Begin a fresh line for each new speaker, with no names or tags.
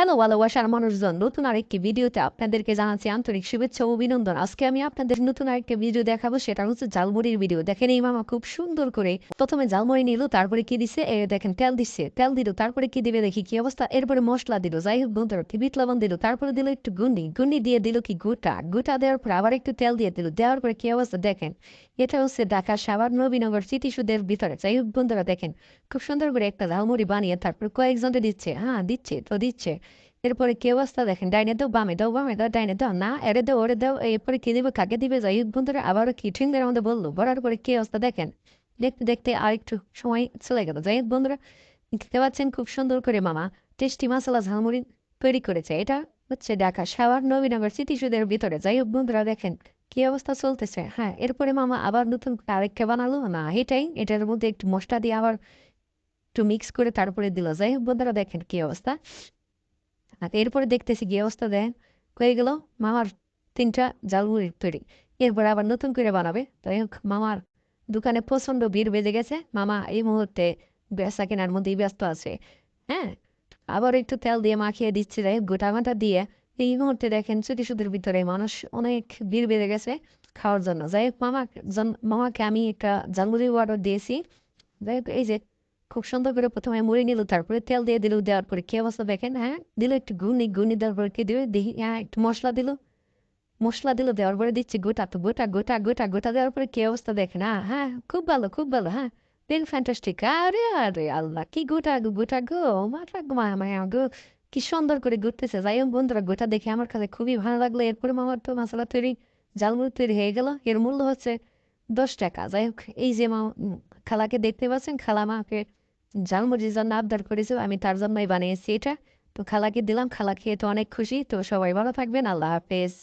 Hello ভালোবাসার মানুষজন। নতুন আরেকটি ভিডিওতে আপনাদেরকে জানাচ্ছি আন্তরিক শুভেচ্ছা ও অভিনন্দন। আজকে আমি আপনাদের নতুন আরেকটি ভিডিও দেখাবো, সেটা হচ্ছে জালমুড়ির ভিডিও। দেখেন এই মামা খুব সুন্দর করে প্রথমে জালমুড়ি নিল, তারপরে কি দিছে? এ দেখেন, তেল দিচ্ছে তেল দিল, তারপরে কি দিবে দেখি, কি অবস্থা? এরপরে মশলা দিল, যাই হোক বন্ধুরা বিট লবণ দিল, তারপরে দিল একটু গুন্ডি গুন্ডি দিয়ে দিল কি গোটা। গোটা দেওয়ার পর আবার একটু তেল দিয়ে দিল। দেওয়ার পরে কি অবস্থা? দেখেন, এটা হচ্ছে ঢাকা সাভার নবীনগর স্মৃতিসুদের ভিতরে। যাই হোক বন্ধুরা, দেখেন, খুব সুন্দর করে একটা ঝালমুড়ি বানিয়ে তারপর কয়েকজনকে দিচ্ছে। হ্যাঁ দিচ্ছে, তো দিচ্ছে। এরপরে কি অবস্থা দেখেন ডাইনে দাও বামে দাও বামে দাও ডাইনে দাও না এরে দাও ওরে দাও এরপরে কি দিবে কাকে দিবে যাই বন্ধুরা আবারও কি ঠিকদের আমাদের বলল বলার পরে কি অবস্থা দেখেন দেখতে দেখতে আরেকটু সময় চলে গেল যাই বন্ধুরা দেখতে পাচ্ছেন খুব সুন্দর করে মামা টেস্টি মশলা ঝালমুড়ি তৈরি করেছে এটা হচ্ছে ঢাকা সাভার নবীনগর স্মৃতিসুদের ভিতরে যাই হোক বন্ধুরা দেখেন কি অবস্থা চলতেছে হ্যাঁ এরপরে মামা আবার নতুন আরেকটা বানালো না এটাই এটার মধ্যে একটু মশলা দিয়ে আবার একটু মিক্স করে তারপরে দিল যাই হোক বন্ধুরা দেখেন কি অবস্থা আর এরপরে দেখতেছি কি অবস্থা দেন। হয়ে গেল, মামার তিনটা জালমুড়ি তৈরি। এরপর আবার নতুন করে বানাবে। তাই হোক, মামার দোকানে প্রচণ্ড ভিড় বেজে গেছে। মামা এই মুহূর্তে বেচা কেনার মধ্যেই ব্যস্ত আছে। হ্যাঁ? আবার একটু তেল দিয়ে মাখিয়ে দিচ্ছে। যাই গোটা মাটা দিয়ে এই মুহূর্তে দেখেন সুতিসুদের ভিতরে মানুষ অনেক ভিড় বেড়ে গেছে খাওয়ার জন্য। যাই হোক মামা মামাকে আমি একটা জালমুড়ি অর্ডার দিয়েছি। যাই হোক, এই যে খুব সুন্দর করে প্রথমে মুড়ি নিল, তারপরে তেল দিয়ে দিল, দেওয়ার পরে কি অবস্থা দেখেন? হ্যাঁ দিল একটু গুনি গুনি দেওয়ার পরে কি দিবে? দেখি হ্যাঁ একটু মশলা দিল। মশলা দিল, দেওয়ার পরে দিচ্ছে গোটা, তো গোটা গোটা গোটা গোটা দেওয়ার পরে কি অবস্থা দেখেন? হ্যাঁ হ্যাঁ খুব ভালো খুব ভালো হ্যাঁ। বেল ফ্যান্টাস্টিক আরে আরে আল্লাহ, কি গোটা গো গোটা গো, মাথা গো, মায়া গো, কি সুন্দর করে ঘুরতেছে। যাই হোক বন্ধুরা, গোটা দেখে আমার কাছে খুবই ভালো লাগল। এরপরে আমার তো মশলা তৈরি জালমুড়ি তৈরি হয়ে গেল। এর মূল্য হচ্ছে দশ টাকা। যাই হোক, এই যে মা খালাকে দেখতে পাচ্ছেন খালা মাকে ঝালমুড়ির জন্য আবদার করেছ, আমি তার জন্যই বানিয়েছি এটা। তো খালাকে দিলাম খালা খেয়ে তো অনেক খুশি। তো সবাই ভালো থাকবেন, আল্লাহ হাফেজ।